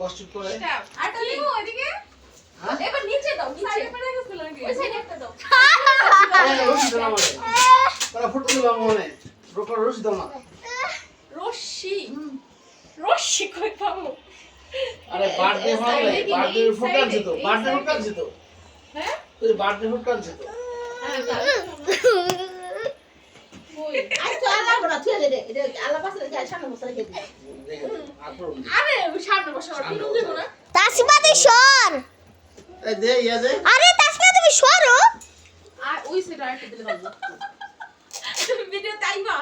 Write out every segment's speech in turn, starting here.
কষ্ট মানে পড়া ফুটো দিলাম মনে রোকর রশি আরে বার্থডে হলে বার্থডে ফুট কানছে তো। বার্থডে ফুট কানছে হ্যাঁ? তুই বার্থডে ফুট কানছে তো। তাসিমা তুই সর। ইয়া আরে তাসিমা তুমি সরো। আর ওই side আরেকটা দিলে ভালো। তুমি ভিডিওতে আইবা?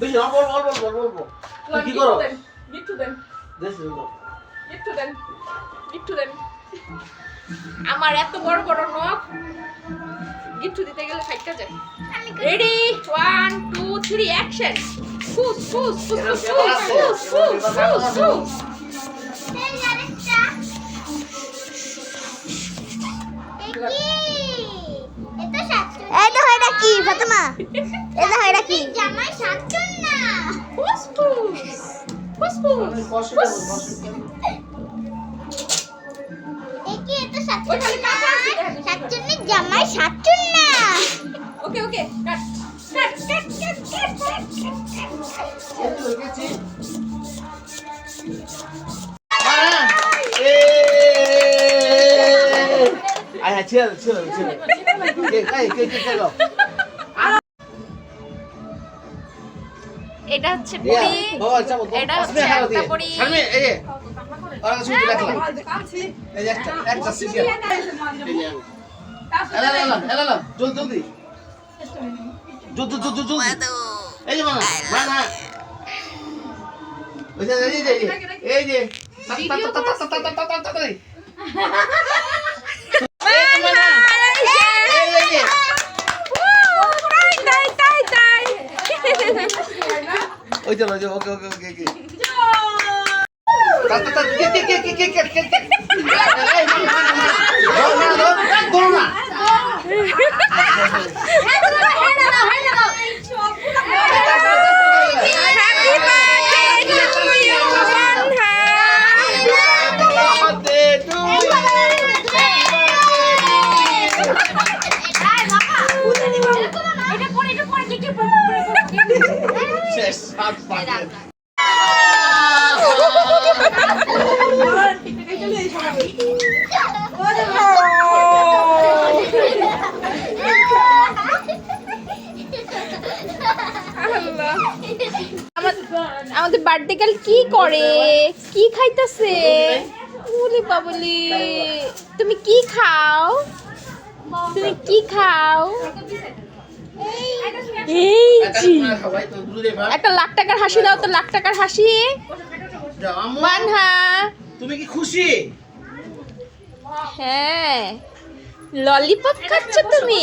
বেশি না বল বল বল বল বল বল। কি করো? দেন, দেন, দেশ দেন, গিট্টু দেন। আমার এত বড় বড় নখ। গিট্টু দিতে গেলে ফাইটটা যায়। Ready one two three action ফুস ফুস ফুস ফুস ফুস ফুস ফুস ফুস এটা কি ফাতেমা? এই দেখো কি জামাই সাতজন না ফুস ফুস ফুস এটা সাতজন ওকে ওকে কাট কাট কাট কাট কাট কাট জলদি জলদি জলদি জলদি এই যে মানা মানা ওই যে এই যে এই যে মানা ওই যে ওকে ওকে ওকে ওকে তা তা তা কে কে কে কে কে কে কে কে এই মানা মানা দাও না দাও না আমাদের বার্থডে কাল কি করে? কি খাইতেছে? ওরে বাবলি, তুমি কি খাও? তুমি কি খাও? এই জি। একটা লাখ টাকার হাসি দাও তো লাখ টাকার হাসি। মানহা। তুমি কি খুশি? হ্যাঁ। ললিপপ খাচ্ছ তুমি?